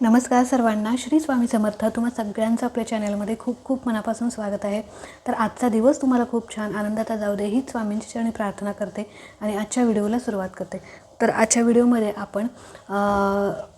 नमस्कार सर्वांना. श्री स्वामी समर्थ. तुम्हा सगळ्यांचं आपल्या चॅनलमध्ये खूप खूप मनापासून स्वागत आहे. तर आजचा दिवस तुम्हाला खूप छान आनंदाचा जाऊ दे हीच स्वामींची चरणी प्रार्थना करते आणि आजच्या व्हिडिओला सुरुवात करते. तर आजच्या व्हिडिओमध्ये आपण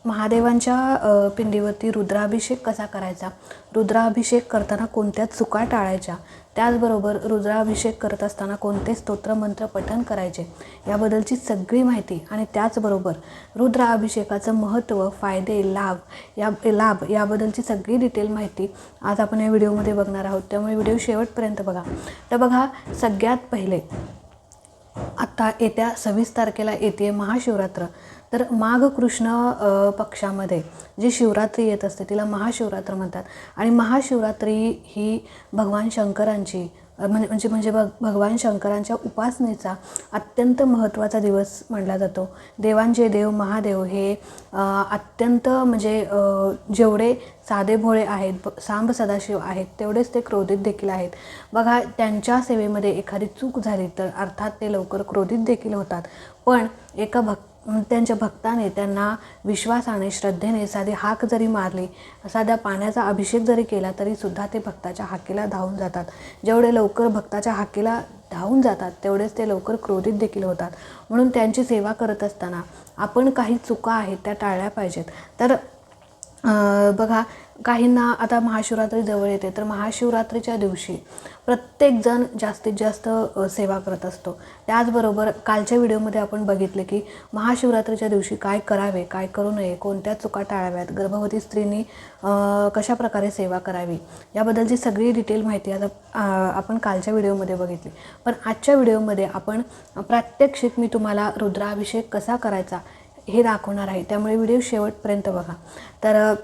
महादेवांच्या पिंडीवरती रुद्राभिषेक कसा करायचा? रुद्राभिषेक करताना कोणत्या चुका टाळायच्या? त्याचबरोबर रुद्राभिषेक करत असताना कोणते स्तोत्रमंत्र पठन करायचे? याबद्दलची सगळी माहिती आणि त्याचबरोबर रुद्राभिषेकाचं महत्त्व फायदे लाभ या लाभ याबद्दलची सगळी डिटेल माहिती आज आपण या व्हिडिओमध्ये बघणार आहोत. त्यामुळे व्हिडिओ शेवटपर्यंत बघा. तर बघा सगळ्यात पहिले आत्ता येत्या सव्वीस तारखेला येते महाशिवरात्र. तर माघ कृष्ण पक्षामध्ये जी शिवरात्री येत असते तिला महाशिवरात्र म्हणतात. आणि महाशिवरात्री ही भगवान शंकरांची म्हणजे म्हणजे म्हणजे भग भगवान शंकरांच्या उपासनेचा अत्यंत महत्त्वाचा दिवस मानला जातो. देवांचे देव महादेव हे अत्यंत म्हणजे जेवढे साधे भोळे आहेत सांब सदाशिव आहेत तेवढेच ते क्रोधित देखील आहेत. बघा त्यांच्या सेवेमध्ये एखादी चूक झाली तर अर्थात ते लवकर क्रोधित देखील होतात. पण एका भक् त्यांच्या भक्ताने त्यांना विश्वासाने श्रद्धेने साधी हाक जरी मारली साध्या पाण्याचा अभिषेक जरी केला तरी सुद्धा ते भक्ताच्या हाकेला धावून जातात. जेवढे लवकर भक्ताच्या हाकेला धावून जातात तेवढेच ते लवकर क्रोधित देखील होतात. म्हणून त्यांची सेवा करत असताना आपण काही चुका आहेत त्या टाळल्या पाहिजेत. तर बघा काहींना आता महाशिवरात्री जवळ येते तर महाशिवरात्रीच्या दिवशी प्रत्येकजण जास्तीत जास्त सेवा करत असतो. त्याचबरोबर कालच्या व्हिडिओमध्ये आपण बघितले की महाशिवरात्रीच्या दिवशी काय करावे काय करू नये कोणत्या चुका टाळाव्यात गर्भवती स्त्रीनी कशाप्रकारे कशा प्रकारे सेवा करावी याबद्दलची सगळी डिटेल माहिती आता आपण कालच्या व्हिडिओमध्ये बघितली. पण आजच्या व्हिडिओमध्ये आपण प्रात्यक्षिक मी तुम्हाला रुद्राभिषेक कसा करायचा हे दाखवणार आहे. त्यामुळे व्हिडिओ शेवटपर्यंत बघा. तर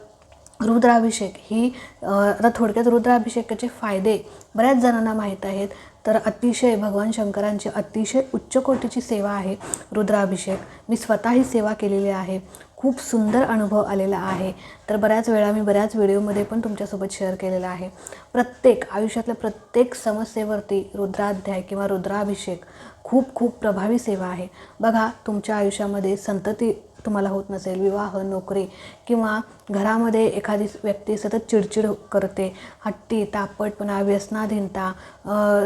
रुद्राभिषेक ही आता थोडक्यात रुद्राभिषेकाचे फायदे बऱ्याच जणांना माहीत आहेत. तर अतिशय भगवान शंकरांची अतिशय उच्च कोटीची सेवा आहे रुद्राभिषेक. मी स्वतः ही सेवा केलेली आहे. खूप सुंदर अनुभव आलेला आहे. तर बऱ्याच वेळा मी बऱ्याच व्हिडिओमध्ये पण तुमच्यासोबत शेअर केलेला आहे. प्रत्येक आयुष्यातल्या प्रत्येक समस्येवरती रुद्राध्याय किंवा रुद्राभिषेक खूप खूप प्रभावी सेवा आहे. बघा तुमच्या आयुष्यामध्ये संतती तुम्हाला होत नसेल विवाह नोकरी किंवा घरामध्ये एखादी व्यक्ती सतत चिडचिड करते हट्टी तापटपणा व्यसनाधीनता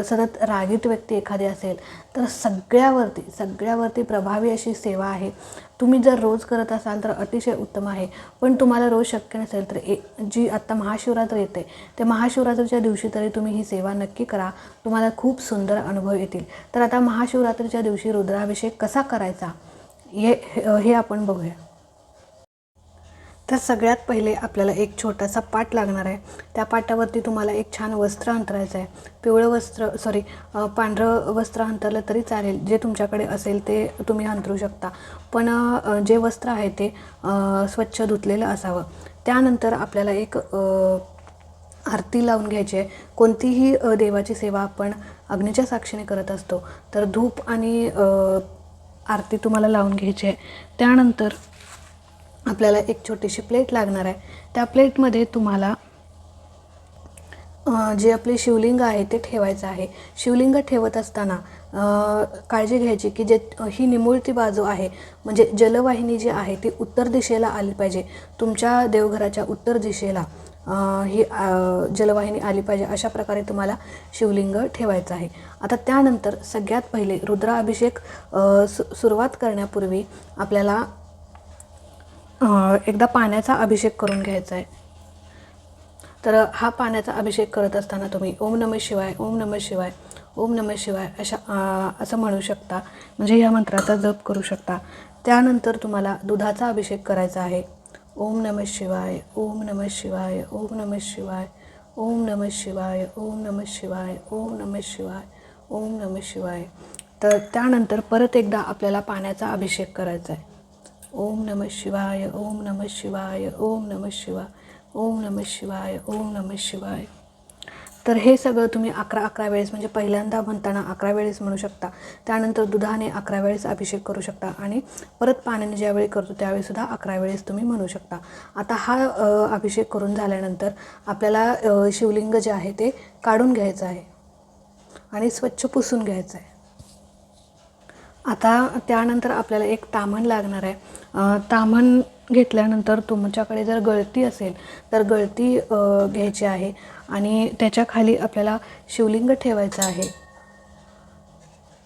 सतत रागीट व्यक्ती एखादी असेल तर सगळ्यावरती सगळ्यावरती प्रभावी अशी सेवा आहे. तुम्ही जर रोज करत असाल तर अतिशय उत्तम आहे. पण तुम्हाला रोज शक्य नसेल तर ए जी आत्ता महाशिवरात्र येते ते महाशिवरात्रीच्या दिवशी तरी तुम्ही ही सेवा नक्की करा. तुम्हाला खूप सुंदर अनुभव येतील. तर आता महाशिवरात्रीच्या दिवशी रुद्राभिषेक कसा करायचा? हे हे आपण बघूया. तर सगळ्यात पहिले आपल्याला एक छोटासा पाट लागणार आहे. त्या पाटावरती तुम्हाला एक छान वस्त्र अंतरायचं आहे. पिवळं वस्त्र सॉरी पांढरं वस्त्र अंतरलं तरी चालेल. जे तुमच्याकडे असेल ते तुम्ही अंतरू शकता. पण जे वस्त्र आहे ते स्वच्छ धुतलेलं असावं. त्यानंतर आपल्याला एक आरती लावून घ्यायची आहे. कोणतीही देवाची सेवा आपण अग्नीच्या साक्षीने करत असतो. तर धूप आणि आरती तुम्हाला लावून घ्यायची आहे. त्यानंतर आपल्याला एक छोटीशी प्लेट लागणार आहे. त्या प्लेटमध्ये तुम्हाला जे आपले शिवलिंग आहे ते ठेवायचं आहे. शिवलिंग ठेवत असताना काळजी घ्यायची की जे ही निमुळती बाजू आहे. म्हणजे जलवाहिनी जी आहे ती उत्तर दिशेला आली पाहिजे. तुमच्या देवघराच्या उत्तर दिशेला. ही जलवाहिनी आली पाहिजे अशा प्रकारे तुम्हाला शिवलिंग ठेवायचं आहे. आता त्यानंतर सगळ्यात पहिले रुद्राभिषेक सु सुरुवात करण्यापूर्वी आपल्याला एकदा पाण्याचा अभिषेक करून घ्यायचा आहे. तर हा पाण्याचा अभिषेक करत असताना तुम्ही ओम नमः शिवाय ओम नमः शिवाय ओम नमः शिवाय अशा असं म्हणू शकता. म्हणजे या मंत्राचा जप करू शकता. त्यानंतर तुम्हाला दुधाचा अभिषेक करायचा आहे. ओम नमः शिवाय ओम नमः शिवाय ओम नमः शिवाय ओम नमः शिवाय ओम नमः शिवाय ओम नमः शिवाय ओम नमः शिवाय तर त्यानंतर परत एकदा आपल्याला पाण्याचा अभिषेक करायचा आहे ओम नमः शिवाय ओम नमः शिवाय ओम नमः शिवाय ओम नमः शिवाय ओम नमः शिवाय तर हे सगळं तुम्ही अकरा अकरा वेळेस म्हणजे पहिल्यांदा म्हणताना अकरा वेळेस म्हणू शकता. त्यानंतर दुधाने अकरा वेळेस अभिषेक करू शकता आणि परत पाण्याने ज्यावेळी करतो त्यावेळीसुद्धा अकरा वेळेस तुम्ही म्हणू शकता. आता हा अभिषेक करून झाल्यानंतर आपल्याला शिवलिंग जे आहे ते काढून घ्यायचं आहे आणि स्वच्छ पुसून घ्यायचं आहे. आता त्यानंतर आपल्याला एक तामण लागणार आहे. तामण घेतल्यानंतर तुमच्याकडे जर गळती असेल तर गळती घ्यायची आहे. आणि त्याच्याखाली आपल्याला शिवलिंग ठेवायचं आहे.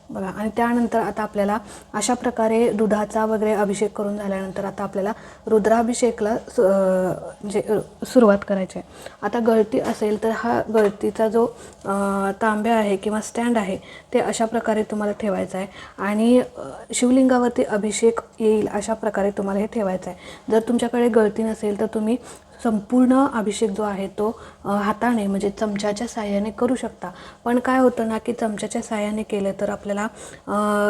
बघा आणि त्यानंतर आता आपल्याला अशा प्रकारे दुधाचा वगैरे अभिषेक करून झाल्यानंतर आता आपल्याला रुद्राभिषेकला सु म्हणजे सुरुवात करायची आहे. आता गळती असेल तर हा गळतीचा जो तांब्या आहे किंवा स्टँड आहे ते अशा प्रकारे तुम्हाला ठेवायचं आहे. आणि शिवलिंगावरती अभिषेक येईल अशा प्रकारे तुम्हाला हे ठेवायचं आहे. जर तुमच्याकडे गळती नसेल तर तुम्ही संपूर्ण अभिषेक जो आहे तो हाताने म्हणजे चमच्याच्या साह्याने करू शकता. पण काय होतं ना की चमच्याच्या साह्याने केलं तर आपल्याला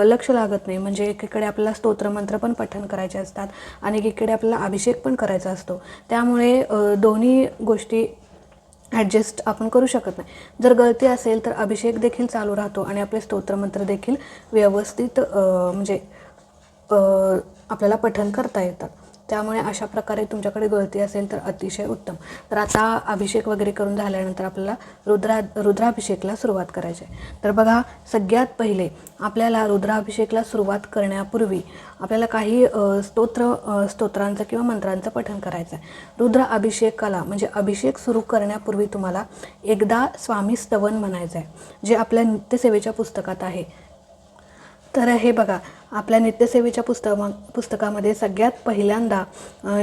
लक्ष लागत नाही. म्हणजे एकीकडे आपल्याला स्तोत्रमंत्र पण पठण करायचे असतात आणि एकीकडे आपल्याला अभिषेक पण करायचा असतो. त्यामुळे दोन्ही गोष्टी ॲडजस्ट आपण करू शकत नाही. जर गळती असेल तर अभिषेक देखील चालू राहतो आणि आपले स्तोत्रमंत्र देखील व्यवस्थित म्हणजे आपल्याला पठण करता येतात त्यामुळे अशा प्रकारे तुमच्याकडे गळती असेल तर अतिशय उत्तम. तर आता अभिषेक वगैरे करून झाल्यानंतर आपल्याला रुद्रा रुद्राभिषेकला सुरुवात करायची आहे. तर बघा सगळ्यात पहिले आपल्याला रुद्राभिषेकला सुरुवात करण्यापूर्वी आपल्याला काही स्तोत्र स्तोत्रांचं किंवा मंत्रांचं पठण करायचं आहे. रुद्र अभिषेकाला म्हणजे अभिषेक सुरू करण्यापूर्वी तुम्हाला एकदा स्वामी स्तवन म्हणायचं आहे जे आपल्या नित्यसेवेच्या पुस्तकात आहे. तर हे बघा आपल्या नित्यसेवेच्या पुस्तक पुस्तकामध्ये सगळ्यात पहिल्यांदा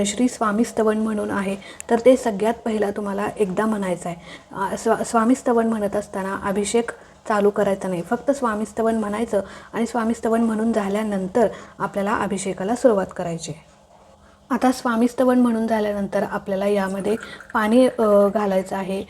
श्री स्वामी स्तवन म्हणून आहे. तर ते सगळ्यात पहिला तुम्हाला एकदा म्हणायचं आहे स्वा स्वामी स्तवन म्हणत असताना अभिषेक चालू करायचा नाही. फक्त स्वामी स्तवन म्हणायचं आणि स्वामी स्तवन म्हणून झाल्यानंतर आपल्याला अभिषेकाला सुरुवात करायची आहे. आता स्वामी स्तवन म्हणून झाल्यानंतर आपल्याला यामध्ये पाणी घालायचं आहे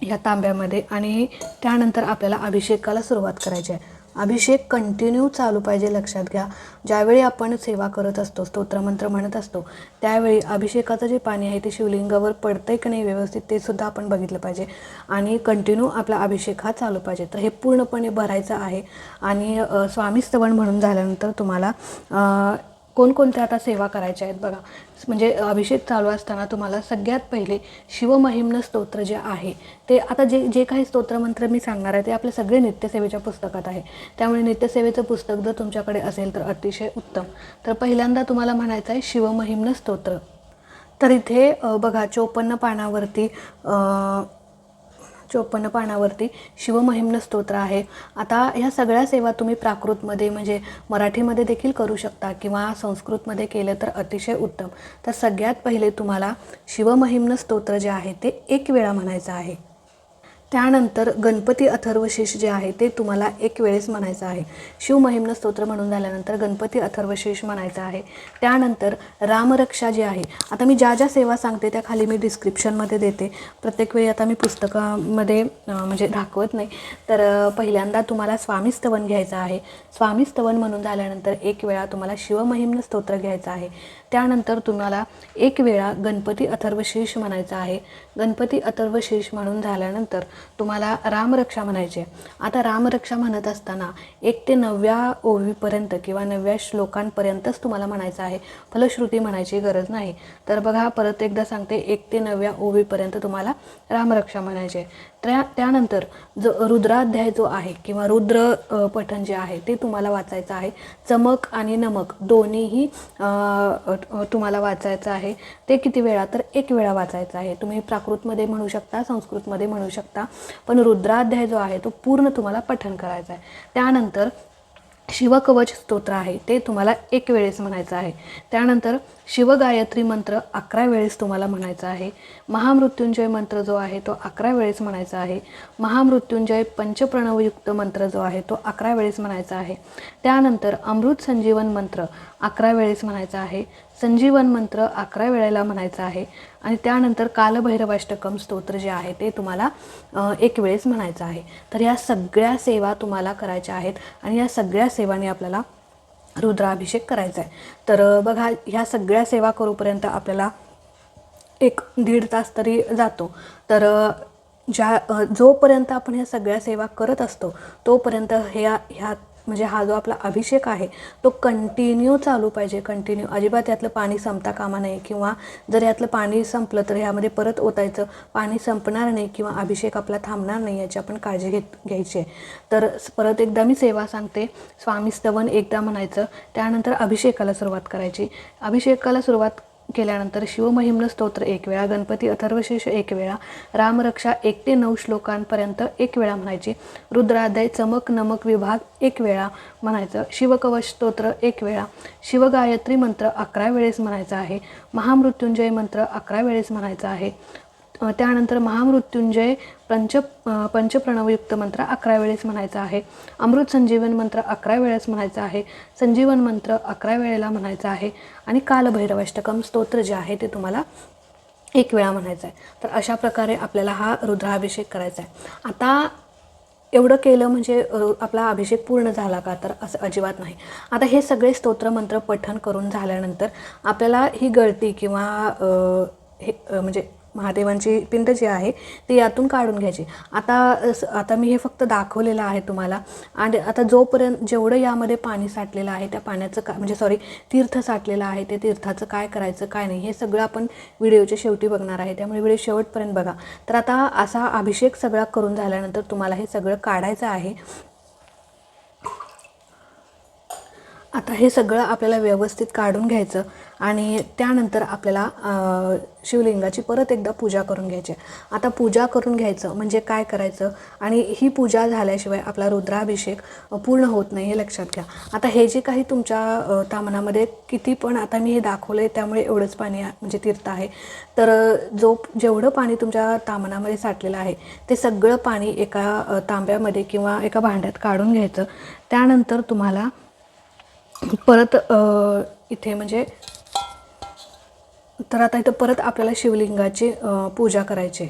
ह्या तांब्यामध्ये आणि त्यानंतर आपल्याला अभिषेकाला सुरुवात करायची आहे. अभिषेक कंटिन्यू चालू पाहिजे लक्षात घ्या. ज्यावेळी आपण सेवा करत असतो स्तोत्रमंत्र म्हणत असतो त्यावेळी अभिषेकाचं जे पाणी आहे ते शिवलिंगावर पडतंय की नाही व्यवस्थित ते सुद्धा आपण बघितलं पाहिजे. आणि कंटिन्यू आपला अभिषेक हा चालू पाहिजे. तर हे पूर्णपणे भरायचं आहे. आणि स्वामी स्तवन म्हणून झाल्यानंतर तुम्हाला कोणकोणत्या आता सेवा करायच्या आहेत बघा. म्हणजे अभिषेक चालू असताना तुम्हाला सगळ्यात पहिले शिवमहिम्न स्तोत्र जे आहे ते आता जे जे काही स्तोत्रमंत्र मी सांगणार आहे ते आपले सगळे नित्यसेवेच्या पुस्तकात आहे. त्यामुळे नित्यसेवेचं पुस्तक जर तुमच्याकडे असेल तर अतिशय उत्तम. तर पहिल्यांदा तुम्हाला म्हणायचं आहे शिवमहिम्न स्तोत्र. तर इथे बघा चोपन्न पानावरती चोपन्न पानावरती शिवमहिम्न स्तोत्र आहे. आता ह्या सगळ्या सेवा तुम्ही प्राकृतमध्ये म्हणजे मराठीमध्ये देखील करू शकता किंवा संस्कृतमध्ये केलं तर अतिशय उत्तम. तर सगळ्यात पहिले तुम्हाला शिवमहिम्न स्तोत्र जे आहे ते एक वेळा म्हणायचं आहे. त्यानंतर गणपती अथर्वशीष जे आहे ते तुम्हाला एक वेळेस म्हणायचं आहे. शिवमहिम्न स्तोत्र म्हणून झाल्यानंतर गणपती अथर्वशीष म्हणायचं आहे. त्यानंतर रामरक्षा जी आहे आता मी ज्या ज्या सेवा सांगते त्या खाली मी डिस्क्रिप्शनमध्ये देते. प्रत्येक वेळी आता मी पुस्तकामध्ये म्हणजे दाखवत नाही. तर पहिल्यांदा तुम्हाला स्वामी स्तवन घ्यायचं आहे. स्वामी स्तवन म्हणून झाल्यानंतर एक वेळा तुम्हाला शिवमहिम्न स्तोत्र घ्यायचं आहे. त्यानंतर तुम्हाला एक वेळा गणपती अथर्वशीष म्हणायचं आहे. गणपती अथर्वशीष म्हणून झाल्यानंतर तुम्हाला रामरक्षा म्हणायची आहे. आता रामरक्षा म्हणत असताना एक ते नवव्या ओवीपर्यंत किंवा नवव्या श्लोकांपर्यंतच तुम्हाला म्हणायचं आहे. फलश्रुती म्हणायची गरज नाही. तर बघा परत एकदा सांगते एक ते नवव्या ओवीपर्यंत तुम्हाला रामरक्षा म्हणायची आहे. त्या त्यानंतर जो रुद्राध्याय जो आहे किंवा रुद्र पठण जे आहे ते तुम्हाला वाचायचं आहे. चमक आणि नमक दोन्हीही तुम्हाला वाचायचं आहे ते किती वेळा? तर एक वेळा वाचायचं आहे. तुम्ही प्राकृतमध्ये म्हणू शकता संस्कृतमध्ये म्हणू शकता पण रुद्राध्याय जो आहे तो पूर्ण तुम्हाला पठन करायचा आहे. त्यानंतर शिवकवच स्तोत्र आहे ते तुम्हाला एक वेळेस म्हणायचं आहे. त्यानंतर शिवगायत्री मंत्र अकरा वेळेस तुम्हाला म्हणायचा आहे. महामृत्युंजय मंत्र जो आहे तो अकरा वेळेस म्हणायचा आहे. महामृत्युंजय पंचप्रणवयुक्त मंत्र जो आहे तो अकरा वेळेस म्हणायचा आहे. त्यानंतर अमृत संजीवन मंत्र अकरा वेळेस म्हणायचा आहे. संजीवन मंत्र अकरा वेळेला म्हणायचा आहे. आणि त्यानंतर कालभैरवाष्टकम स्तोत्र जे आहे ते तुम्हाला एक वेळेस म्हणायचं आहे. तर या सगळ्या सेवा तुम्हाला करायच्या आहेत आणि या सगळ्या सेवांनी आपल्याला रुद्राभिषेक करायचा आहे. तर बघा ह्या सगळ्या सेवा करूपर्यंत आपल्याला एक दीड तास तरी जातो. तर ज्या जोपर्यंत आपण ह्या सगळ्या सेवा करत असतो तोपर्यंत ह्या ह्या म्हणजे हा जो आपला अभिषेक आहे तो कंटिन्यू चालू पाहिजे कंटिन्यू अजिबात यातलं पाणी संपता कामा नये किंवा जर यातलं पाणी संपलं तर ह्यामध्ये परत ओतायचं पाणी संपणार नाही किंवा अभिषेक आपला थांबणार नाही याची आपण काळजी घेत घ्यायची आहे. तर परत एकदा मी सेवा सांगते. स्वामी स्तवन एकदा म्हणायचं त्यानंतर अभिषेकाला सुरुवात करायची. अभिषेकाला सुरुवात केल्यानंतर शिवमहिम्न स्तोत्र एक वेळा गणपती अथर्वशेष एक वेळा रामरक्षा एक ते नऊ श्लोकांपर्यंत एक वेळा म्हणायची. रुद्राध्याय चमक नमक विभाग एक वेळा म्हणायचं. शिवकवच स्तोत्र एक वेळा. शिवगायत्री मंत्र अकरा वेळेस म्हणायचा आहे. महामृत्युंजय मंत्र अकरा वेळेस म्हणायचा आहे. त्यानंतर महामृत्युंजय पंच पंचप्रणवयुक्त मंत्र अकरा वेळेस म्हणायचा आहे. अमृत संजीवन मंत्र अकरा वेळेस म्हणायचा आहे. संजीवन मंत्र अकरा वेळेला म्हणायचा आहे. आणि कालभैरवाष्टकम स्तोत्र जे आहे ते तुम्हाला एक वेळा म्हणायचं आहे तर अशा प्रकारे आपल्याला हा रुद्राभिषेक करायचा आहे. आता एवढं केलं म्हणजे आपला अभिषेक पूर्ण झाला का? तर असं अजिबात नाही. आता हे सगळे स्तोत्र मंत्र पठण करून झाल्यानंतर आपल्याला ही गळती किंवा हे म्हणजे महादेवांची पिंड जी आहे ती यातून काढून घ्यायची. आता स- आता मी हे फक्त दाखवलेलं आहे तुम्हाला. आणि आता जोपर्यंत जेवढं यामध्ये पाणी साठलेलं आहे त्या पाण्याचं का म्हणजे सॉरी तीर्थ साठलेलं आहे ते तीर्थाचं काय करायचं काय नाही हे सगळं आपण व्हिडिओच्या शेवटी बघणार आहे. त्यामुळे व्हिडिओ शेवटपर्यंत बघा. तर आता असा अभिषेक सगळा करून झाल्यानंतर तुम्हाला हे सगळं काढायचं आहे. आता हे सगळं आपल्याला व्यवस्थित काढून घ्यायचं आणि त्यानंतर आपल्याला शिवलिंगाची परत एकदा पूजा करून घ्यायची. आहे. आता पूजा करून घ्यायचं म्हणजे काय करायचं? आणि ही पूजा झाल्याशिवाय आपला रुद्राभिषेक पूर्ण होत नाही हे लक्षात घ्या. आता हे जे काही तुमच्या तामनामध्ये किती पण आता मी हे दाखवलं आहे त्यामुळे एवढंच पाणी म्हणजे तीर्थ आहे. तर जो जेवढं पाणी तुमच्या तामनामध्ये साठलेलं आहे ते सगळं पाणी एका तांब्यामध्ये किंवा एका भांड्यात काढून घ्यायचं. त्यानंतर तुम्हाला परत इथे म्हणजे तर आता इथं परत आपल्याला शिवलिंगाची पूजा करायची.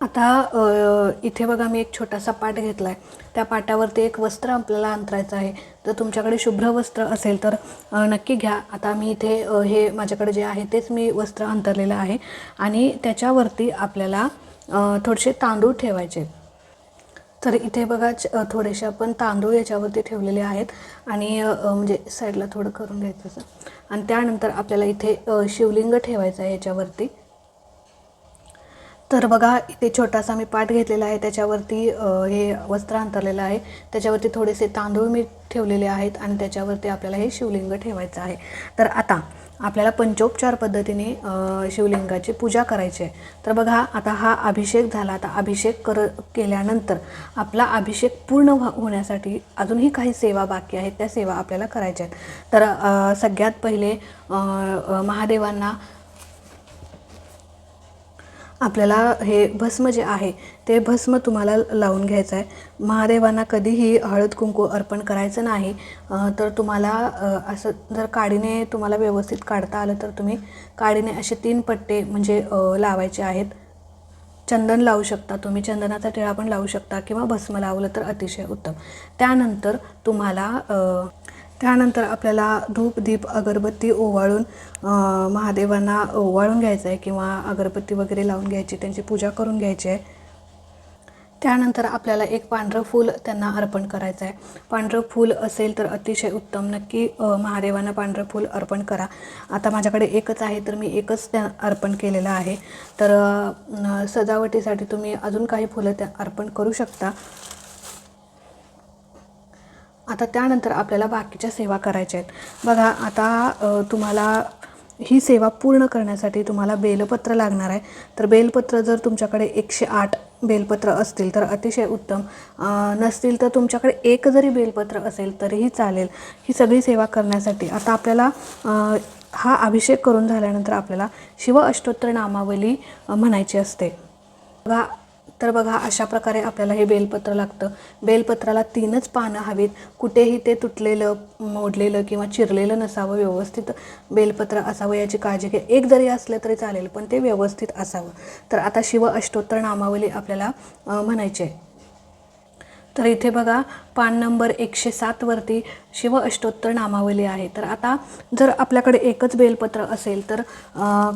आता इथे बघा मी एक छोटासा पाट घेतला आहे त्या पाटावरती एक वस्त्र आपल्याला अंतरायचं आहे. जर तुमच्याकडे शुभ्र वस्त्र असेल तर नक्की घ्या. आता मी इथे हे माझ्याकडे जे आहे तेच मी वस्त्र अंतरलेलं आहे. आणि त्याच्यावरती आपल्याला थोडेसे तांदूळ ठेवायचे. आहेत. तर इथे बघा थोडेसे आपण तांदूळ याच्यावरती ठेवलेले आहेत आणि म्हणजे साईडला थोडं करून घ्यायचं असं. आणि त्यानंतर आपल्याला इथे शिवलिंग ठेवायचं आहे याच्यावरती. तर बघा इथे छोटासा मी पाट घेतलेला आहे. त्याच्यावरती हे वस्त्र अंतरलेलं आहे. त्याच्यावरती थोडेसे तांदूळ मी ठेवलेले आहेत आणि त्याच्यावरती आपल्याला हे शिवलिंग ठेवायचं आहे. तर आता आपल्याला पंचोपचार पद्धतीने शिवलिंगाची पूजा करायची आहे. तर बघा आता हा अभिषेक झाला. आता अभिषेक कर केल्यानंतर आपला अभिषेक पूर्ण होण्यासाठी अजूनही काही सेवा बाकी आहेत. त्या सेवा आपल्याला करायच्या आहेत. तर सगळ्यात पहिले महादेवांना आपल्याला हे भस्म जे आहे ते भस्म तुम्हाला लावून घ्यायचं आहे. महादेवांना कधीही हळद कुंकू अर्पण करायचं नाही. तर तुम्हाला असं जर काडीने तुम्हाला व्यवस्थित काढता आलं तर तुम्ही काडीने असे तीन पट्टे म्हणजे लावायचे आहेत. चंदन लावू शकता तुम्ही. चंदनाचा टिळा पण लावू शकता किंवा भस्म लावलं तर अतिशय उत्तम. त्यानंतर तुम्हाला त्यानंतर आपल्याला धूप दीप अगरबत्ती ओवाळून महादेवांना ओवाळून घ्यायचं आहे किंवा अगरबत्ती वगैरे लावून घ्यायची त्यांची पूजा करून घ्यायची आहे त्यानंतर आपल्याला एक पांढरं फूल त्यांना अर्पण करायचं आहे पांढरं फूल असेल तर अतिशय उत्तम. नक्की महादेवांना पांढरं फूल अर्पण करा. आता माझ्याकडे एकच आहे तर मी एकच त्या अर्पण केलेलं आहे. तर सजावटीसाठी तुम्ही अजून काही फुलं त्या अर्पण करू शकता. आता त्यानंतर आपल्याला बाकीच्या सेवा करायच्या आहेत. बघा आता तुम्हाला ही सेवा पूर्ण करण्यासाठी तुम्हाला बेलपत्र लागणार आहे. तर बेलपत्र जर तुमच्याकडे एकशे आठ बेलपत्र असतील तर अतिशय उत्तम. नसतील तर तुमच्याकडे एक जरी बेलपत्र असेल तरीही चालेल. ही सगळी सेवा करण्यासाठी आता आपल्याला हा अभिषेक करून झाल्यानंतर आपल्याला शिव अष्टोत्तर नामावली म्हणायची असते. बघा तर बघा अशा प्रकारे आपल्याला हे बेलपत्र लागतं. बेलपत्राला तीनच पानं हवीत. कुठेही ते तुटलेलं मोडलेलं किंवा चिरलेलं नसावं व्यवस्थित बेलपत्र असावं. याची काळजी घ्या. एक जरी असलं तरी चालेल पण ते व्यवस्थित असावं. तर आता शिव अष्टोत्तर नामावली आपल्याला म्हणायची आहे. तर इथे बघा पान नंबर एकशे सातवरती शिव अष्टोत्तर नामावली आहे. तर आता जर आपल्याकडे एकच बेलपत्र असेल तर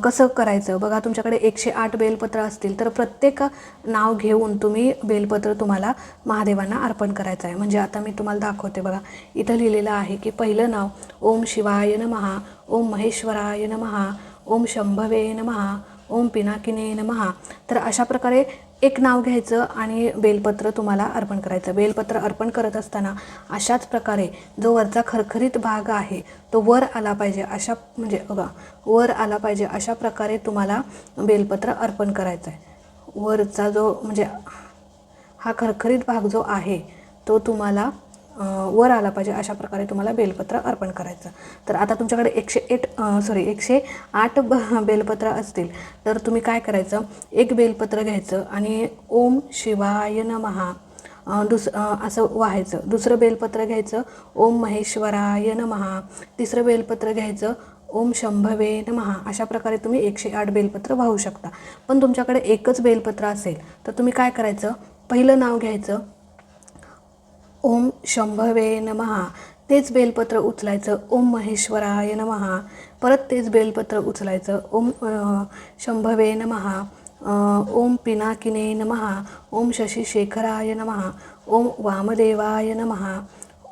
कसं करायचं? बघा तुमच्याकडे एकशे आठ बेलपत्र असतील तर प्रत्येक नाव घेऊन तुम्ही बेलपत्र तुम्हाला महादेवांना अर्पण करायचं आहे. म्हणजे आता मी तुम्हाला दाखवते बघा इथं लिहिलेलं आहे की पहिलं नाव ओम शिवाय नमहा ओम महेश्वराय नमहा ओम शंभवे नमहा ओम पिनाकिने नमहा तर अशा प्रकारे एक नाव घ्यायचं आणि बेलपत्र तुम्हाला अर्पण करायचं. बेलपत्र अर्पण करत असताना अशाच प्रकारे जो वरचा खरखरीत भाग आहे तो वर आला पाहिजे. अशा म्हणजे बघा वर आला पाहिजे. अशा प्रकारे तुम्हाला बेलपत्र अर्पण करायचं आहे वरचा जो म्हणजे हा खरखरीत भाग जो आहे तो तुम्हाला वर आला पाहिजे अशा प्रकारे तुम्हाला बेलपत्र अर्पण करायचं. तर आता तुमच्याकडे एकशे एट सॉरी एकशे आठ ब बेलपत्र असतील. तर तुम्ही काय करायचं? एक बेलपत्र घ्यायचं आणि ओम शिवाय नमहा दुस असं व्हायचं. दुसरं बेलपत्र घ्यायचं ओम महेश्वराय नमहा. तिसरं बेलपत्र घ्यायचं ओम शंभवे नमहा. अशा प्रकारे तुम्ही एकशे आठ बेलपत्र वाहू शकता. पण तुमच्याकडे एकच बेलपत्र असेल तर तुम्ही काय करायचं? पहिलं नाव घ्यायचं ओम शंभवे नमहा तेच बेलपत्र उचलायचं ओम महेश्वराय नमहा परत तेच बेलपत्र उचलायचं ओम शंभवे नमहा ओम पिनाकिने नमहा ओम शशिशेखराय नमहा ओम वामदेवाय नमहा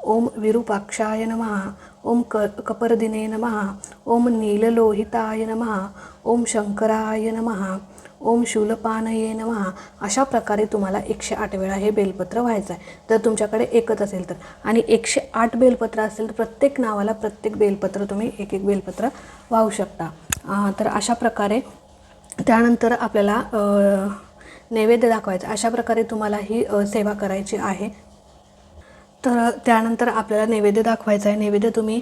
ओम विरूपाक्षाय नमहा ओम क कपर्दिने नमहा ओम नीललोहिताय नमहा ओम शंकराय नमहा ओम शूलपानये नमहा अशा प्रकारे तुम्हाला एकशे आठ वेळा हे बेलपत्र व्हायचं आहे. जर तुमच्याकडे एकच असेल तर. आणि एकशे आठ बेलपत्र असेल तर प्रत्येक नावाला प्रत्येक बेलपत्र तुम्ही एक एक बेलपत्र वाहू शकता. तर अशा प्रकारे त्यानंतर आपल्याला नैवेद्य दाखवायचं. अशा प्रकारे तुम्हाला ही सेवा करायची आहे. तर त्यानंतर आपल्याला नैवेद्य दाखवायचा आहे. नैवेद्य तुम्ही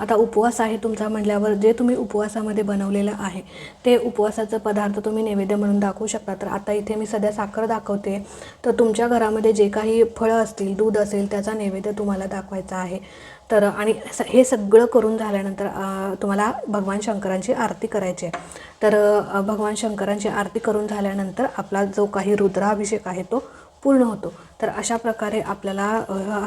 आता उपवास आहे तुमचा म्हटल्यावर जे तुम्ही उपवासामध्ये बनवलेलं आहे ते उपवासाचं पदार्थ तुम्ही नैवेद्य म्हणून दाखवू शकता. तर आता इथे मी सध्या साखर दाखवते. तर तुमच्या घरामध्ये जे काही फळं असतील दूध असेल त्याचा नैवेद्य तुम्हाला दाखवायचा आहे. तर आणि स- हे सगळं करून झाल्यानंतर तुम्हाला भगवान शंकरांची आरती करायची आहे. तर भगवान शंकरांची आरती करून झाल्यानंतर आपला जो काही रुद्राभिषेक आहे तो पूर्ण होतो. तर अशा प्रकारे आपल्याला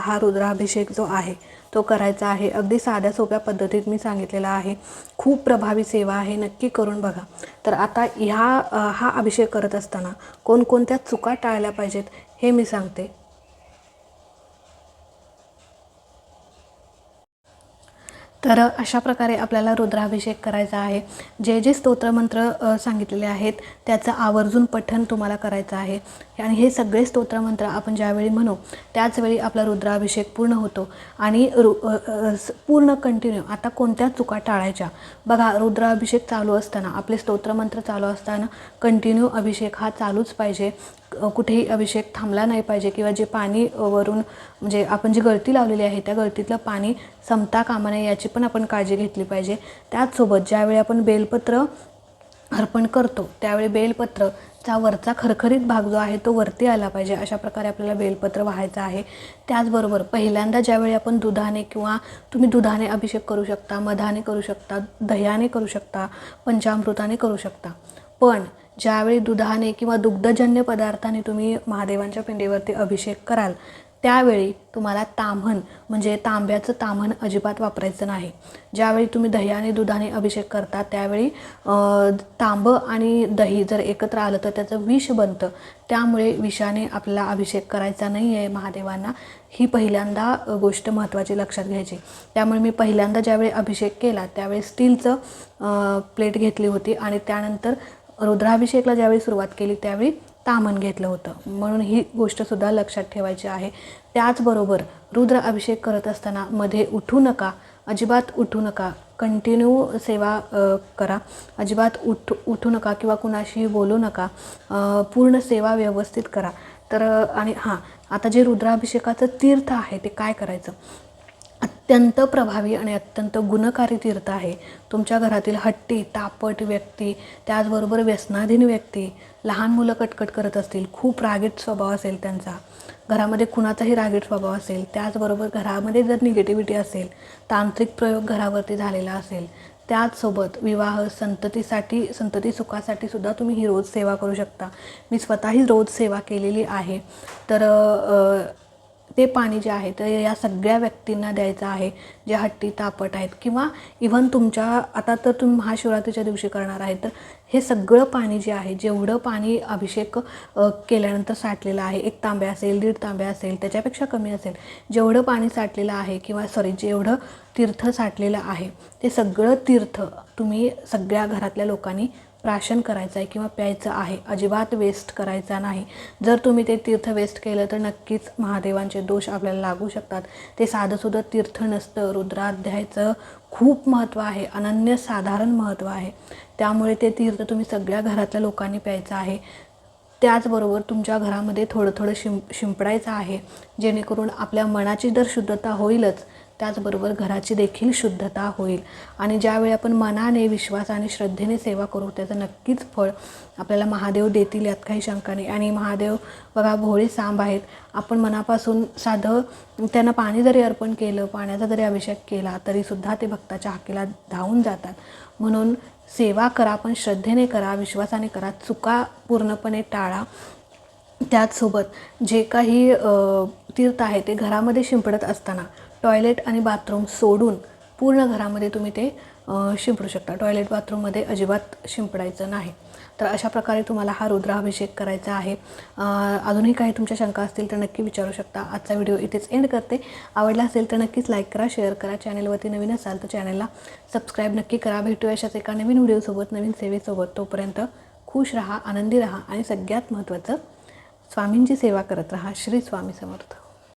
हा रुद्राभिषेक जो आहे तो करायचा आहे. अगदी साध्या सोप्या पद्धतीत मी सांगितलेला आहे. खूप प्रभावी सेवा आहे. नक्की करून बघा. तर आता ह्या हा अभिषेक करत असताना कोणकोणत्या चुका टाळल्या पाहिजेत हे मी सांगते. तर अशा प्रकारे आपल्याला रुद्राभिषेक करायचा आहे. जे जे स्तोत्रमंत्र सांगितलेले आहेत त्याचं आवर्जून पठण तुम्हाला करायचं आहे. आणि हे सगळे स्तोत्रमंत्र आपण ज्यावेळी म्हणू त्याचवेळी आपला रुद्राभिषेक पूर्ण होतो. आणि रु स- पूर्ण कंटिन्यू आता कोणत्या चुका टाळायच्या? बघा रुद्राभिषेक चालू असताना आपले स्तोत्रमंत्र चालू असताना कंटिन्यू अभिषेक हा चालूच पाहिजे. कुठेही अभिषेक थांबला नाही पाहिजे किंवा जे पाणी वरून म्हणजे आपण जी गळती लावलेली आहे त्या गळतीतलं पाणी संपता कामा नये याची पण आपण काळजी घेतली पाहिजे. त्याचसोबत ज्यावेळी आपण बेलपत्र अर्पण करतो त्यावेळी बेलपत्रचा वरचा खरखरीत भाग जो आहे तो वरती आला पाहिजे. अशा प्रकारे आपल्याला बेलपत्र व्हायचं आहे. त्याचबरोबर पहिल्यांदा ज्यावेळी आपण दुधाने किंवा तुम्ही दुधाने अभिषेक करू शकता मधाने करू शकता दह्याने करू शकता पंचामृताने करू शकता. पण ज्यावेळी दुधाने किंवा दुग्धजन्य पदार्थाने तुम्ही महादेवांच्या पिंडीवरती अभिषेक कराल त्यावेळी तुम्हाला ताम्हण म्हणजे तांब्याचं ताम्हण अजिबात वापरायचं नाही. ज्यावेळी तुम्ही दह्याने दुधाने अभिषेक करता त्यावेळी तांबं आणि दही जर एकत्र आलं तर त्याचं विष बनतं. त्यामुळे विषाने आपल्याला अभिषेक करायचा नाही आहे महादेवांना. ही पहिल्यांदा गोष्ट महत्त्वाची लक्षात घ्यायची. त्यामुळे मी पहिल्यांदा ज्यावेळी अभिषेक केला त्यावेळी स्टीलचं प्लेट घेतली होती आणि त्यानंतर रुद्राभिषेकला ज्यावेळी सुरुवात केली त्यावेळी तामण घेतलं होतं. म्हणून ही गोष्टसुद्धा लक्षात ठेवायची आहे. त्याचबरोबर रुद्र अभिषेक करत असताना मध्ये उठू नका अजिबात उठू नका. कंटिन्यू सेवा करा. अजिबात उठ उठू नका किंवा कुणाशी बोलू नका. पूर्ण सेवा व्यवस्थित करा. तर आणि हां आता जे रुद्राभिषेकाचं तीर्थ आहे ते काय करायचं? अत्यंत प्रभावी आणि अत्यंत गुणकारी तीर्थ आहे. तुमच्या घरातील हट्टी तापट व्यक्ती त्याचबरोबर व्यसनाधीन व्यक्ती लहान मुलं कटकट करत असतील खूप रागीट स्वभाव असेल त्यांचा. घरामध्ये कुणाचाही रागीट स्वभाव असेल त्याचबरोबर घरामध्ये जर निगेटिव्हिटी असेल तांत्रिक प्रयोग घरावरती झालेला असेल त्याचसोबत विवाह संततीसाठी संतती सुखासाठी सुद्धा तुम्ही ही रोज सेवा करू शकता. मी स्वतःही रोज सेवा केलेली आहे. तर ते पाणी जे आहे ते या सगळ्या व्यक्तींना द्यायचं आहे. जे हट्टी तापट आहेत किंवा इव्हन तुमच्या आता तर तुम्ही महाशिवरात्रीच्या दिवशी करणार आहे तर हे सगळं पाणी जे आहे जेवढं पाणी अभिषेक केल्यानंतर साठलेलं आहे एक तांब्या असेल दीड तांबे असेल त्याच्यापेक्षा कमी असेल जेवढं पाणी साठलेलं आहे किंवा सॉरी जेवढं तीर्थ साठलेलं आहे ते सगळं तीर्थ तुम्ही सगळ्या घरातल्या लोकांनी प्राशन करायचं आहे किंवा प्यायचं आहे अजिबात वेस्ट करायचा नाही. जर तुम्ही ते तीर्थ वेस्ट केलं तर नक्कीच महादेवांचे दोष आपल्याला लागू शकतात. ते साधंसुद्धा तीर्थ नसतं. रुद्राध्यायचं खूप महत्त्व आहे. अनन्यसाधारण महत्त्व आहे. त्यामुळे ते तीर्थ तुम्ही सगळ्या घरातल्या लोकांनी प्यायचं आहे. त्याचबरोबर तुमच्या घरामध्ये थोडं थोडं शिं शिंपडायचं आहे. जेणेकरून आपल्या मनाची तर शुद्धता होईलच त्याचबरोबर घराची देखील शुद्धता होईल. आणि ज्यावेळी आपण मनाने विश्वास आणि श्रद्धेने सेवा करू त्याचं नक्कीच फळ आपल्याला महादेव देतील यात काही शंका नाही. आणि महादेव बघा भोळे सांब आहेत. आपण मनापासून साधं त्यांना पाणी जरी अर्पण केलं पाण्याचा जरी अभिषेक केला तरीसुद्धा ते भक्ताच्या हाकेला धावून जातात. म्हणून सेवा करा पण श्रद्धेने करा विश्वासाने करा. चुका पूर्णपणे टाळा. त्याचसोबत जे काही तीर्थ आहे ते घरामध्ये शिंपडत असताना टॉयलेट आणि बाथरूम सोडून पूर्ण घरामध्ये तुम्ही ते शिंपडू शकता. टॉयलेट बाथरूममध्ये अजिबात शिंपडायचं नाही. तर अशा प्रकारे तुम्हाला हा रुद्राभिषेक करायचा आहे. अजूनही काही तुमच्या शंका असतील तर नक्की विचारू शकता. आजचा व्हिडिओ इथेच एंड करते. आवडला असेल तर नक्कीच लाईक करा शेअर करा. चॅनलवरती नवीन असाल तर चॅनलला सबस्क्राईब नक्की करा. भेटू अशाच एका नवीन व्हिडिओसोबत नवीन सेवेसोबत. तोपर्यंत खुश राहा आनंदी राहा आणि सगळ्यात महत्त्वाचं स्वामींची सेवा करत राहा. श्री स्वामी समर्थ.